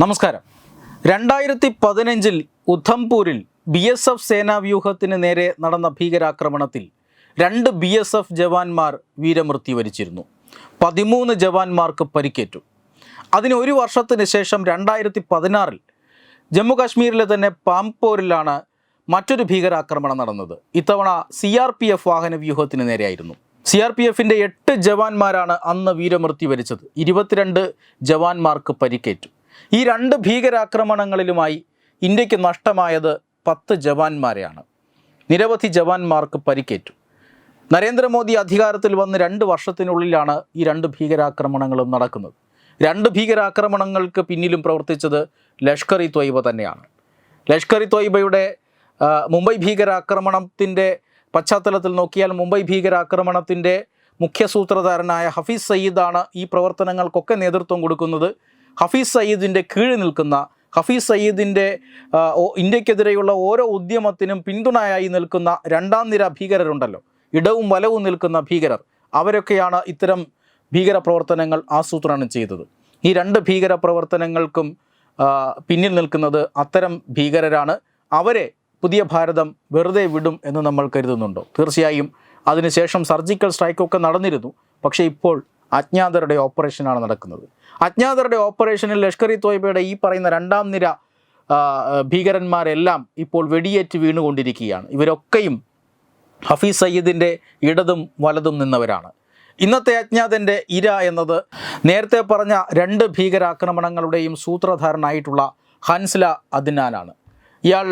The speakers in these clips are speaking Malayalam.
നമസ്കാരം. രണ്ടായിരത്തി പതിനഞ്ചിൽ ഉധംപൂരിൽ ബി എസ് എഫ് സേനാവ്യൂഹത്തിന് നേരെ നടന്ന ഭീകരാക്രമണത്തിൽ രണ്ട് ബി എസ് എഫ് ജവാന്മാർ വീരമൃത്യു വരിച്ചിരുന്നു. പതിമൂന്ന് ജവാന്മാർക്ക് പരിക്കേറ്റു. അതിന് ഒരു വർഷത്തിന് ശേഷം രണ്ടായിരത്തി പതിനാറിൽ ജമ്മു കാശ്മീരിലെ തന്നെ പാംപോരിലാണ് മറ്റൊരു ഭീകരാക്രമണം നടന്നത്. ഇത്തവണ സി ആർ പി എഫ് വാഹന വ്യൂഹത്തിന് നേരെയായിരുന്നു. സി ആർ പി എഫിന്റെ എട്ട് ജവാന്മാരാണ് അന്ന് വീരമൃത്യു വരിച്ചത്. ഇരുപത്തിരണ്ട് ജവാന്മാർക്ക് പരിക്കേറ്റു. ഈ രണ്ട് ഭീകരാക്രമണങ്ങളിലുമായി ഇന്ത്യയ്ക്ക് നഷ്ടമായത് പത്ത് ജവാന്മാരെയാണ്. നിരവധി ജവാന്മാർക്ക് പരിക്കേറ്റു. നരേന്ദ്രമോദി അധികാരത്തിൽ വന്ന് രണ്ട് വർഷത്തിനുള്ളിലാണ് ഈ രണ്ട് ഭീകരാക്രമണങ്ങളും നടക്കുന്നത്. രണ്ട് ഭീകരാക്രമണങ്ങൾക്ക് പിന്നിലും പ്രവർത്തിച്ചത് ലഷ്കർ ഇ ത്വയ്ബ തന്നെയാണ്. ലഷ്കർ ഇ ത്വയ്ബയുടെ മുംബൈ ഭീകരാക്രമണത്തിന്റെ പശ്ചാത്തലത്തിൽ നോക്കിയാൽ മുംബൈ ഭീകരാക്രമണത്തിന്റെ മുഖ്യസൂത്രധാരനായ ഹഫീസ് സയ്യിദാണ് ഈ പ്രവർത്തനങ്ങൾക്കൊക്കെ നേതൃത്വം കൊടുക്കുന്നത്. ഹഫീസ് സയ്യിദിന്റെ കീഴിൽ നിൽക്കുന്ന ഹഫീസ് സയ്യിദിന്റെ ഇന്ത്യക്കെതിരെയുള്ള ഓരോ ഉദ്യമത്തിനും പിന്തുണയായി നിൽക്കുന്ന രണ്ടാം നിര ഭീകരരുണ്ടല്ലോ. ഇടവും വലവും നിൽക്കുന്ന ഭീകരർ. അവരൊക്കെയാണ് ഇത്തരം ഭീകര പ്രവർത്തനങ്ങൾ ആസൂത്രണം ചെയ്തത്. ഈ രണ്ട് ഭീകര പ്രവർത്തനങ്ങൾക്കും പിന്നിൽ നിൽക്കുന്നത് അത്തരം ഭീകരരാണ്. അവരെ പുതിയ ഭാരതം വെറുതെ വിടും എന്ന് നമ്മൾ കരുതുന്നുണ്ടോ? തീർച്ചയായും അതിനുശേഷം സർജിക്കൽ സ്ട്രൈക്കൊക്കെ നടന്നിരുന്നു. പക്ഷേ ഇപ്പോൾ അജ്ഞാതരുടെ ഓപ്പറേഷനാണ് നടക്കുന്നത്. അജ്ഞാതരുടെ ഓപ്പറേഷനിൽ ലഷ്കർ ഇ തോയ്ബയുടെ ഈ പറയുന്ന രണ്ടാം നിര ഭീകരന്മാരെല്ലാം ഇപ്പോൾ വെടിയേറ്റ് വീണുകൊണ്ടിരിക്കുകയാണ്. ഇവരൊക്കെയും ഹഫീസ് സയ്യിദിന്റെ ഇടതും വലതും നിന്നവരാണ്. ഇന്നത്തെ അജ്ഞാതന്റെ ഇര എന്നത് നേരത്തെ പറഞ്ഞ രണ്ട് ഭീകരാക്രമണങ്ങളുടെയും സൂത്രധാരനായിട്ടുള്ള ഹൻസ്ല അദ്നാനാണ്. ഇയാൾ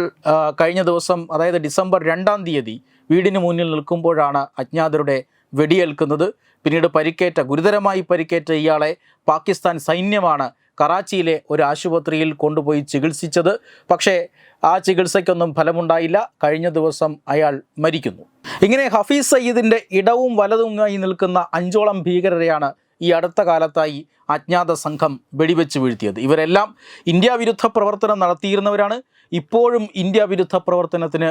കഴിഞ്ഞ ദിവസം അതായത് ഡിസംബർ രണ്ടാം തീയതി വീടിന് മുന്നിൽ നിൽക്കുമ്പോഴാണ് അജ്ഞാതരുടെ വെടിയേൽക്കുന്നത്. പിന്നീട് പരിക്കേറ്റ ഗുരുതരമായി പരിക്കേറ്റ ഇയാളെ പാകിസ്ഥാൻ സൈന്യമാണ് കറാച്ചിയിലെ ഒരു ആശുപത്രിയിൽ കൊണ്ടുപോയി ചികിത്സിച്ചത്. പക്ഷേ ആ ചികിത്സയ്ക്കൊന്നും ഫലമുണ്ടായില്ല. കഴിഞ്ഞ ദിവസം അയാൾ മരിക്കുന്നു. ഇങ്ങനെ ഹഫീസ് സയ്യിദിന്റെ ഇടവും വലതുമായി നിൽക്കുന്ന അഞ്ചോളം ഭീകരരെയാണ് ഈ അടുത്ത കാലത്തായി അജ്ഞാത സംഘം വെടിവെച്ച് വീഴ്ത്തിയത്. ഇവരെല്ലാം ഇന്ത്യ വിരുദ്ധ പ്രവർത്തനം നടത്തിയിരുന്നവരാണ്. ഇപ്പോഴും ഇന്ത്യ വിരുദ്ധ പ്രവർത്തനത്തിന്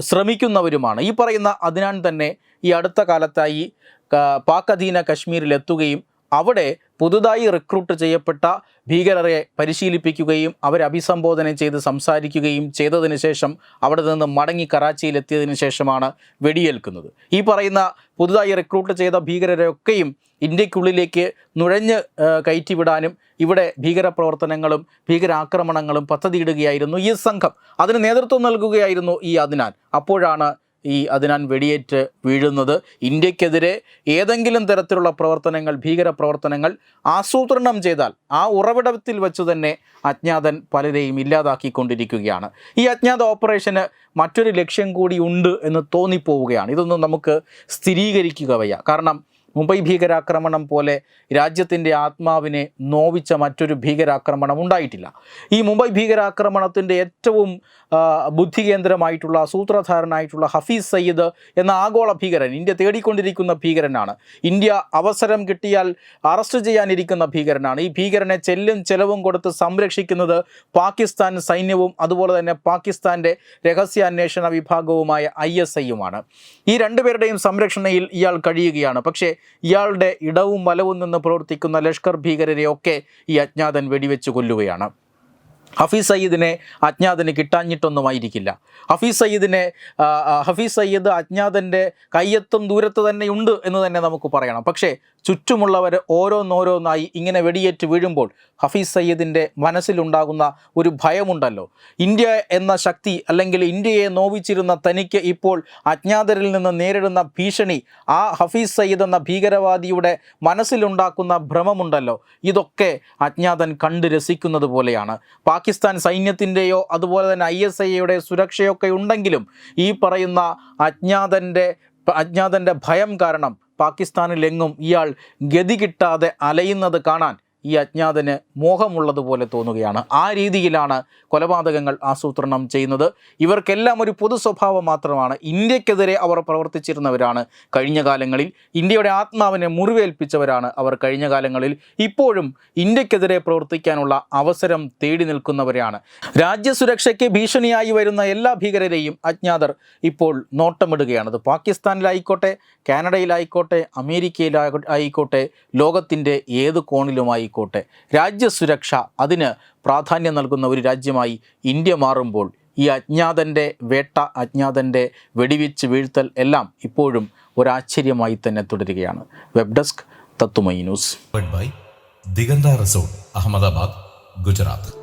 ശ്രമിക്കുന്നവരുമാണ്. ഈ പറയുന്ന അതിനാൻ തന്നെ ഈ അടുത്ത കാലത്തായി പാക് അധീന കശ്മീരിലെത്തുകയും അവിടെ പുതുതായി റിക്രൂട്ട് ചെയ്യപ്പെട്ട ഭീകരരെ പരിശീലിപ്പിക്കുകയും അവരെ അഭിസംബോധന ചെയ്ത് സംസാരിക്കുകയും ചെയ്തതിന് ശേഷം അവിടെ നിന്ന് മടങ്ങി കറാച്ചിയിലെത്തിയതിനു ശേഷമാണ് വെടിയേൽക്കുന്നത്. ഈ പറയുന്ന പുതുതായി റിക്രൂട്ട് ചെയ്ത ഭീകരരെയൊക്കെയും ഇന്ത്യക്കുള്ളിലേക്ക് നുഴഞ്ഞ് കയറ്റിവിടാനും ഇവിടെ ഭീകരപ്രവർത്തനങ്ങളും ഭീകരാക്രമണങ്ങളും പദ്ധതിയിടുകയായിരുന്നു ഈ സംഘം. അതിന് നേതൃത്വം നൽകുകയായിരുന്നു ഈ അതിനാൽ അപ്പോഴാണ് ഈ അതിനാൻ വെടിയേറ്റ് വീഴുന്നത്. ഇന്ത്യക്കെതിരെ ഏതെങ്കിലും തരത്തിലുള്ള പ്രവർത്തനങ്ങൾ ഭീകര പ്രവർത്തനങ്ങൾ ആസൂത്രണം ചെയ്താൽ ആ ഉറവിടത്തിൽ വെച്ച് തന്നെ അജ്ഞാതൻ പലരെയും ഇല്ലാതാക്കിക്കൊണ്ടിരിക്കുകയാണ്. ഈ അജ്ഞാത ഓപ്പറേഷന് മറ്റൊരു ലക്ഷ്യം കൂടി ഉണ്ട് എന്ന് തോന്നിപ്പോവുകയാണ്. ഇതൊന്നും നമുക്ക് സ്ഥിരീകരിക്കുക വയ്യ. കാരണം മുംബൈ ഭീകരാക്രമണം പോലെ രാജ്യത്തിന്റെ ആത്മാവിനെ നോവിച്ച മറ്റൊരു ഭീകരാക്രമണം ഉണ്ടായിട്ടില്ല. ഈ മുംബൈ ഭീകരാക്രമണത്തിന്റെ ഏറ്റവും ബുദ്ധികേന്ദ്രമായിട്ടുള്ള സൂത്രധാരനായിട്ടുള്ള ഹഫീസ് സയ്യിദ് എന്ന ആഗോള ഭീകരൻ ഇന്ത്യ തേടിക്കൊണ്ടിരിക്കുന്ന ഭീകരനാണ്. ഇന്ത്യ അവസരം കിട്ടിയാൽ അറസ്റ്റ് ചെയ്യാനിരിക്കുന്ന ഭീകരനാണ്. ഈ ഭീകരനെ ചെല്ലും ചെലവും കൊടുത്ത് സംരക്ഷിക്കുന്നത് പാകിസ്ഥാൻ സൈന്യവും അതുപോലെ തന്നെ പാകിസ്ഥാന്റെ രഹസ്യാന്വേഷണ വിഭാഗവുമായ ഐ എസ് ഐയുമാണ്. ഈ രണ്ടുപേരുടെയും സംരക്ഷണയിൽ ഇയാൾ കഴിയുകയാണ്. പക്ഷേ ഇയാളുടെ ഇടവും വലവും നിന്ന് പ്രവർത്തിക്കുന്ന ലഷ്കർ ഭീകരരെയൊക്കെ ഈ അജ്ഞാതൻ വെടിവെച്ച് കൊല്ലുകയാണ്. ഹഫീസ് സയ്യിദിനെ അജ്ഞാതന് കിട്ടാഞ്ഞിട്ടൊന്നുമായിരിക്കില്ല. ഹഫീസ് സയ്യിദിനെ ഹഫീസ് സയ്യിദ് അജ്ഞാതന്റെ കയ്യെത്തും ദൂരത്ത് തന്നെയുണ്ട് എന്ന് തന്നെ നമുക്ക് പറയണം. പക്ഷേ ചുറ്റുമുള്ളവർ ഓരോന്നോരോന്നായി ഇങ്ങനെ വെടിയേറ്റ് വീഴുമ്പോൾ ഹഫീസ് സയ്യിദിന്റെ മനസ്സിലുണ്ടാകുന്ന ഒരു ഭയമുണ്ടല്ലോ. ഇന്ത്യ എന്ന ശക്തി അല്ലെങ്കിൽ ഇന്ത്യയെ നോവിച്ചിരുന്ന തനിക്ക് ഇപ്പോൾ അജ്ഞാതരിൽ നിന്ന് നേരിടുന്ന ഭീഷണി ആ ഹഫീസ് സയ്യിദ് എന്ന ഭീകരവാദിയുടെ മനസ്സിലുണ്ടാക്കുന്ന ഭ്രമമുണ്ടല്ലോ. ഇതൊക്കെ അജ്ഞാതൻ കണ്ട് രസിക്കുന്നത് പോലെയാണ്. പാകിസ്ഥാൻ സൈന്യത്തിന്റെയോ അതുപോലെ തന്നെ ഐ എസ് ഐയുടെ സുരക്ഷയൊക്കെ ഉണ്ടെങ്കിലും ഈ പറയുന്ന അജ്ഞാതന്റെ അജ്ഞാതന്റെ ഭയം കാരണം പാകിസ്ഥാനിലെങ്ങും ഇയാൾ ഗതി കിട്ടാതെ അലയുന്നത് കാണാൻ ഈ അജ്ഞാതന് മോഹമുള്ളതുപോലെ തോന്നുകയാണ്. ആ രീതിയിലാണ് കൊലപാതകങ്ങൾ ആസൂത്രണം ചെയ്യുന്നത്. ഇവർക്കെല്ലാം ഒരു പൊതു സ്വഭാവം മാത്രമാണ്. ഇന്ത്യക്കെതിരെ അവർ പ്രവർത്തിച്ചിരുന്നവരാണ് കഴിഞ്ഞ കാലങ്ങളിൽ. ഇന്ത്യയുടെ ആത്മാവിനെ മുറിവേൽപ്പിച്ചവരാണ് അവർ കഴിഞ്ഞ കാലങ്ങളിൽ. ഇപ്പോഴും ഇന്ത്യക്കെതിരെ പ്രവർത്തിക്കാനുള്ള അവസരം തേടി നിൽക്കുന്നവരാണ് രാജ്യസുരക്ഷയ്ക്ക് ഭീഷണിയായി വരുന്ന എല്ലാ ഭീകരരെയും അജ്ഞാതർ ഇപ്പോൾ നോട്ടമിടുകയാണ്. അത് പാകിസ്ഥാനിലായിക്കോട്ടെ കാനഡയിലായിക്കോട്ടെ അമേരിക്കയിലായിക്കോട്ടെ ലോകത്തിന്റെ ഏത് കോണിലുമായി ഏതായിക്കോട്ടെ രാജ്യസുരക്ഷ അതിന് പ്രാധാന്യം നൽകുന്ന ഒരു രാജ്യമായി ഇന്ത്യ മാറുമ്പോൾ ഈ അജ്ഞാതന്റെ വേട്ട അജ്ഞാതന്റെ വെടിവെച്ച് വീഴ്ത്തൽ എല്ലാം ഇപ്പോഴും ഒരാശ്ചര്യമായി തന്നെ തുടരുകയാണ്. വെബ് ഡെസ്ക് തത്തുമൈ ന്യൂസ്. ദിഗന്ത റിസോർട്ട് അഹമ്മദാബാദ് ഗുജറാത്ത്.